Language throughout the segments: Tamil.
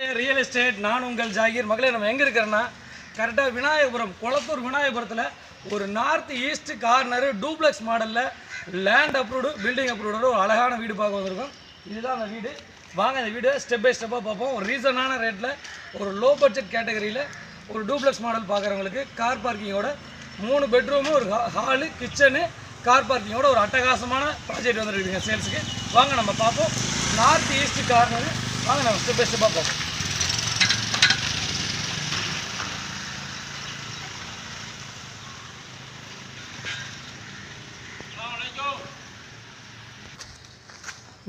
ரியல் எஸ்டேட் நான் உங்கள் ஜாகிர். மகளே நம்ம எங்கே இருக்கிறோன்னா கரெக்டாக விநாயகபுரம் குளத்தூர் விநாயகபுரத்தில் ஒரு நார்த் ஈஸ்ட் கார்னரு டூப்ளெக்ஸ் மாடலில் லேண்ட் அப்ரூவ்டு பில்டிங் அப்ரூவ்டோட ஒரு அழகான வீடு பார்க்க வந்திருக்கோம். இதுதான் அந்த வீடு. வாங்க அந்த வீடு ஸ்டெப் பை ஸ்டெப்பாக பார்ப்போம். ஒரு ரீசனான ரேட்டில் ஒரு லோ பட்ஜெட் கேட்டகரியில் ஒரு டூப்ளெக்ஸ் மாடல் பார்க்குறவங்களுக்கு கார் பார்க்கிங்கோட மூணு பெட்ரூமு ஒரு ஹாலு கிச்சனு கார் பார்க்கிங்கோட ஒரு அட்டகாசமான ப்ராஜெக்ட் வந்துருக்குங்க சேல்ஸுக்கு வாங்க நம்ம பார்ப்போம். நார்த் ஈஸ்ட் கார்னரு வாங்க நம்ம ஸ்டெப் பை ஸ்டெப்பாக பார்ப்போம்.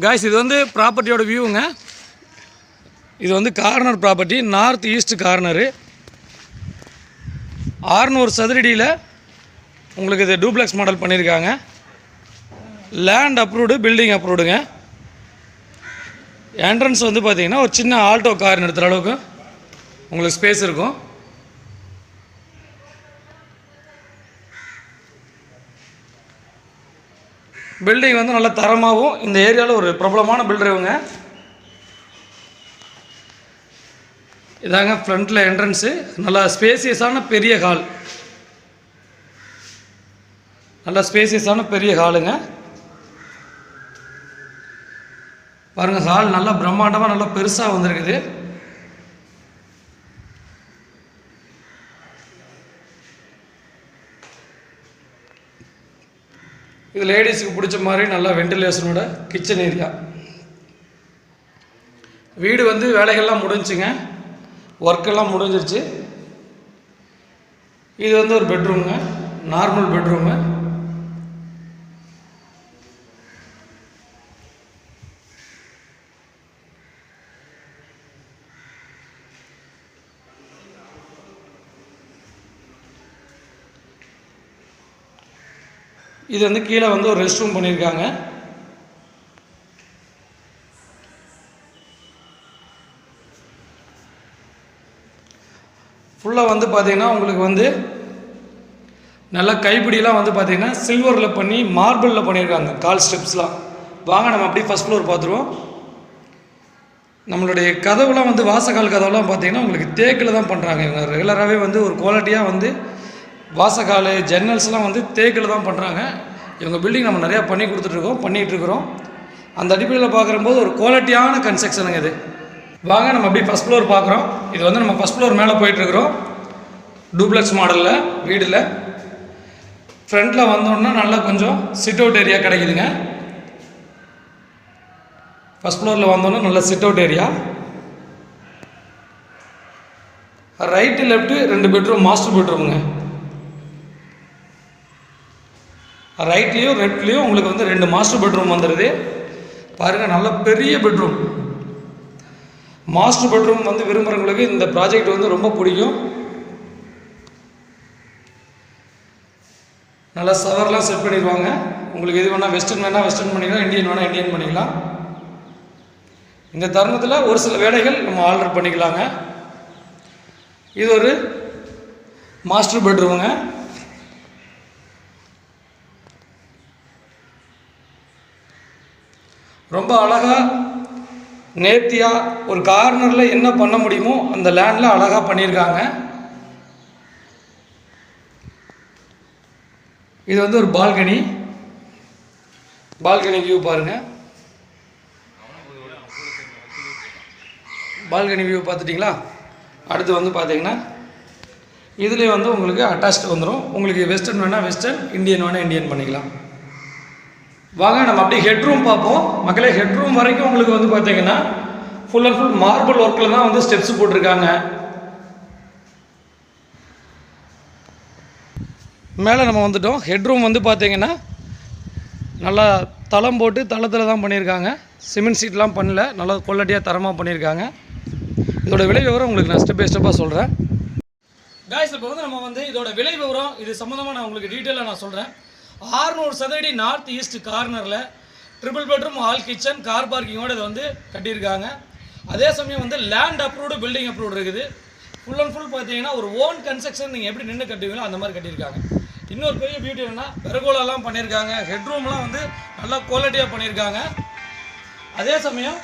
காய்ஸ் இது வந்து ப்ராப்பர்ட்டியோட வியூங்க இது வந்து corner property north east corner ஆறுநூறு சதுரடியில் உங்களுக்கு இது டூப்ளெக்ஸ் மாடல் பண்ணியிருக்காங்க. லேண்ட் அப்ரூவ்டு பில்டிங் அப்ரூவ்டுங்க என்ட்ரன்ஸ் வந்து பார்த்திங்கன்னா ஒரு சின்ன ஆல்டோ கார் நிறுத்துகிற அளவுக்கு உங்களுக்கு ஸ்பேஸ் இருக்கும். பில்டிங் வந்து நல்ல தரமாகவும் இந்த ஏரியாவில் ஒரு பிரபலமான பில்டர் இவங்க. இதாங்க ஃப்ரண்ட்டில் என்ட்ரன்ஸு நல்லா ஸ்பேசியஸான பெரிய ஹால் நல்லா ஸ்பேசியஸான பெரிய ஹாலுங்க பாருங்கள் ஹால் நல்லா பிரம்மாண்டமாக நல்லா பெருசாக வந்திருக்குது. இது லேடிஸுக்கு பிடிச்ச மாதிரி நல்லா வெண்டிலேஷனோட கிச்சன் ஏரியா. வீடு வந்து வேலைகள்லாம் முடிஞ்சுங்க. ஒர்க்கெல்லாம் முடிஞ்சிருச்சு. இது வந்து ஒரு பெட்ரூமுங்க. Normal bedroom. இது வந்து கீழே வந்து ஒரு ரெஸ்ட் ரூம் பண்ணியிருக்காங்க. ஃபுல்லாக வந்து பார்த்தீங்கன்னா உங்களுக்கு வந்து நல்லா கைப்பிடிலாம் வந்து பார்த்தீங்கன்னா சில்வரில் பண்ணி மார்பிளில் பண்ணியிருக்காங்க. கால் ஸ்டெப்ஸ்லாம் வாங்க நம்ம அப்படியே ஃபஸ்ட் ஃப்ளோர் பார்த்துருவோம். நம்மளுடைய கதவுலாம் வந்து வாசக்கால் கதவுலாம் பார்த்தீங்கன்னா உங்களுக்கு தேக்கில் தான் பண்ணுறாங்க இவங்க ரெகுலராகவே வந்து ஒரு குவாலிட்டியாக வந்து வாசக்கால் ஜன்னல்ஸ்லாம் வந்து தேக்கில் தான் பண்ணுறாங்க இவங்க பில்டிங் நம்ம நிறையா பண்ணி கொடுத்துட்ருக்கோம் பண்ணிகிட்ருக்குறோம் அந்த அடிப்படையில் பார்க்குறம்போது ஒரு குவாலிட்டியான கன்ஸ்ட்ரக்ஷனுங்க இது. வாங்க நம்ம அப்படியே ஃபஸ்ட் ஃப்ளோர் பார்க்குறோம். இது வந்து நம்ம ஃபஸ்ட் ஃப்ளோர் மேலே போயிட்டுருக்குறோம் டூப்ளெக்ஸ் மாடலில் வீடில். ஃப்ரண்ட்டில் வந்தோன்னா நல்லா கொஞ்சம் சிட் அவுட் ஏரியா கிடைக்குதுங்க. ஃபஸ்ட் ஃப்ளோரில் வந்தோன்னா நல்ல sit out area right left ரெண்டு பெட்ரூம் மாஸ்டர் பெட்ரூமுங்க ரைட்லேயும் ரெட்லேயும் உங்களுக்கு வந்து ரெண்டு மாஸ்டர் பெட்ரூம் வந்துடுது பாருங்கள் நல்ல பெரிய பெட்ரூம் மாஸ்டர் பெட்ரூம் வந்து விரும்புகிறவங்களுக்கு இந்த ப்ராஜெக்ட் வந்து ரொம்ப பிடிக்கும். நல்லா சவர்லாம் செட் பண்ணிடுவாங்க. உங்களுக்கு எது வேணால் வெஸ்டர்ன் வேணால் வெஸ்டர்ன் பண்ணிக்கலாம் இந்தியன் வேணால் இந்தியன் பண்ணிக்கலாம். இந்த தருணத்தில் ஒரு சில வேலைகள் நம்ம ஆர்டர் பண்ணிக்கலாங்க. இது ஒரு மாஸ்டர் பெட்ரூமுங்க ரொம்ப அழகாக நேர்த்தியாக ஒரு கார்னரில் என்ன பண்ண முடியுமோ அந்த லேண்டில் அழகாக பண்ணியிருக்காங்க. இது வந்து ஒரு பால்கனி. பால்கனி வியூ பாருங்கள் பால்கனி வியூ பார்த்துட்டிங்களா? அடுத்து வந்து பார்த்தீங்கன்னா இதுலேயே வந்து உங்களுக்கு அட்டாச்டு வந்துடும் உங்களுக்கு வெஸ்டர்ன் வேணால் வெஸ்டர்ன் இந்தியன் வேணால் இந்தியன் பண்ணிக்கலாம். வாங்க நம்ம அப்படியே ஹெட்ரூம் பார்ப்போம். மக்களே ஹெட்ரூம் வரைக்கும் உங்களுக்கு வந்து பார்த்தீங்கன்னா ஃபுல் அண்ட் ஃபுல் மார்பிள் ஒர்க்கில் தான் வந்து ஸ்டெப்ஸ் போட்டிருக்காங்க. மேலே நம்ம வந்துட்டோம். ஹெட்ரூம் வந்து பார்த்தீங்கன்னா நல்லா தளம் போட்டு தளத்தில் தான் பண்ணியிருக்காங்க. சிமெண்ட் சீட்லாம் பண்ணல. நல்லா குவாலிட்டியாக தரமாக பண்ணியிருக்காங்க. இதோட விலை விவரம் உங்களுக்கு நான் ஸ்டெப் பை ஸ்டெப்பாக சொல்கிறேன் காய்ஸ் இப்போ வந்து நம்ம வந்து இதோட விலை விவரம் இது சம்மந்தமாக நான் உங்களுக்கு டீட்டெயிலாக நான் சொல்கிறேன் ஆறுநூறு சதுரடி நார்த் ஈஸ்ட் கார்னரில் triple bedroom hall kitchen car பார்க்கிங்கோட இதை வந்து கட்டியிருக்காங்க. அதே சமயம் வந்து லேண்ட் அப்ரூவ்டு பில்டிங் அப்ரூவ்டு இருக்குது. ஃபுல் அண்ட் ஃபுல் பார்த்தீங்கன்னா ஒரு ஓன் கன்ஸ்ட்ரக்ஷன் நீங்கள் எப்படி நின்று கட்டுவீங்களோ அந்த மாதிரி கட்டியிருக்காங்க. இன்னொரு பெரிய பியூட்டி என்னென்னா பெருகோலெல்லாம் பண்ணியிருக்காங்க. ஹெட்ரூம்லாம் வந்து நல்லா குவாலிட்டியாக பண்ணியிருக்காங்க. அதே சமயம்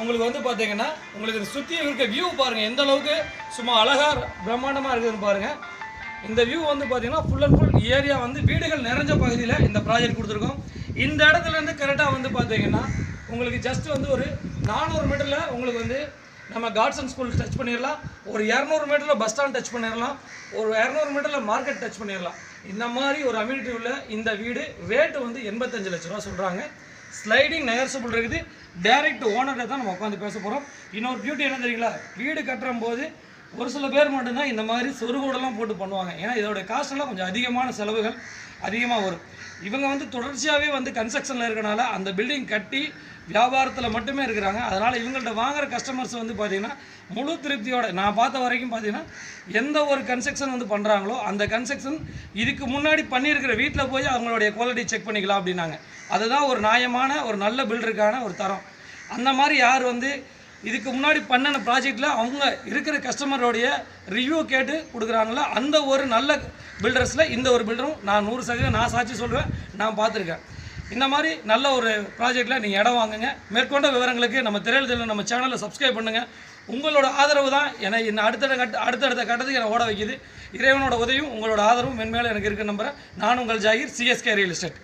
உங்களுக்கு வந்து பார்த்தீங்கன்னா உங்களுக்கு இந்த சுற்றி இருக்க வியூ பாருங்கள் எந்த அளவுக்கு சும்மா அழகாக பிரம்மாண்டமாக இருக்குதுன்னு பாருங்கள் இந்த வியூ வந்து பார்த்தீங்கன்னா ஃபுல் அண்ட் ஃபுல் ஏரியா வந்து வீடுகள் நிறைஞ்ச பகுதியில் இந்த ப்ராஜெக்ட் கொடுத்துருக்கோம். இந்த இடத்துல இருந்து கரெக்டாக வந்து பார்த்தீங்கன்னா உங்களுக்கு ஜஸ்ட் வந்து ஒரு நானூறு மீட்டரில் உங்களுக்கு வந்து நம்ம காட்ஸன் ஸ்கூல் டச் பண்ணிடலாம் ஒரு இரநூறு மீட்டரில் பஸ் ஸ்டாண்ட் டச் பண்ணிடலாம் ஒரு இரநூறு மீட்டரில் மார்க்கெட் டச் பண்ணிடலாம் இந்த மாதிரி ஒரு அம்யூனிட்டி உள்ள இந்த வீடு ரேட்டு வந்து எண்பத்தஞ்சு லட்ச ரூபா சொல்கிறாங்க ஸ்லைடிங் நெகர்சபிள் இருக்குது. டைரக்ட் ஓனர்கிட்ட தான் நம்ம உட்காந்து பேச போகிறோம் இன்னொரு பியூட்டி என்ன தெரியுங்களா? வீடு கட்டுற போது ஒரு சில பேர் மட்டும்தான் இந்த மாதிரி சொருகோடெல்லாம் போட்டு பண்ணுவாங்க. ஏன்னா இதோட காஸ்ட்டெல்லாம் கொஞ்சம் அதிகமான செலவுகள் அதிகமாக வரும். இவங்க வந்து தொடர்ச்சியாகவே வந்து கன்ஸ்ட்ரக்ஷனில் இருக்கனால அந்த பில்டிங் கட்டி வியாபாரத்தில் மட்டுமே இருக்கிறாங்க. அதனால் இவங்கள்ட்ட வாங்குற கஸ்டமர்ஸ் வந்து பார்த்திங்கன்னா முழு திருப்தியோட நான் பார்த்த வரைக்கும் பார்த்தீங்கன்னா எந்த ஒரு கன்ஸ்ட்ரக்ஷன் வந்து பண்ணுறாங்களோ அந்த கன்ஸ்ட்ரக்ஷன் இதுக்கு முன்னாடி பண்ணியிருக்கிற வீட்டில் போய் அவங்களுடைய குவாலிட்டி செக் பண்ணிக்கலாம் அப்படின்னாங்க. அதுதான் ஒரு நியாயமான ஒரு நல்ல பில்டருக்கான ஒரு தரம். அந்த மாதிரி யார் வந்து இதுக்கு முன்னாடி பண்ணின ப்ராஜெக்டில் அவங்க இருக்கிற கஸ்டமரோடைய ரிவ்யூ கேட்டு கொடுக்குறாங்களோ? அந்த ஒரு நல்ல பில்டர்ஸில் இந்த ஒரு பில்டரும் நான் நூறு சதவீதம் நான் சாட்சி சொல்லுவேன் நான் பார்த்துருக்கேன். இந்த மாதிரி நல்ல ஒரு ப்ராஜெக்டில் நீங்கள் இடம் வாங்குங்க. மேற்கொண்ட விவரங்களுக்கு நம்ம திரையத்தில் நம்ம சேனலை சப்ஸ்கிரைப் பண்ணுங்கள் உங்களோட ஆதரவு தான் என்னை என்னை அடுத்த கட்ட அடுத்தடுத்த கட்டத்துக்கு என்னை ஓட வைக்குது. இறைவனோட உதவியும் உங்களோட ஆதரவும் மென்மேலும் எனக்கு இருக்குன்னு நம்புகிறேன் நான் உங்கள் ஜாகிர் சிஎஸ்கே ரியல் எஸ்டேட்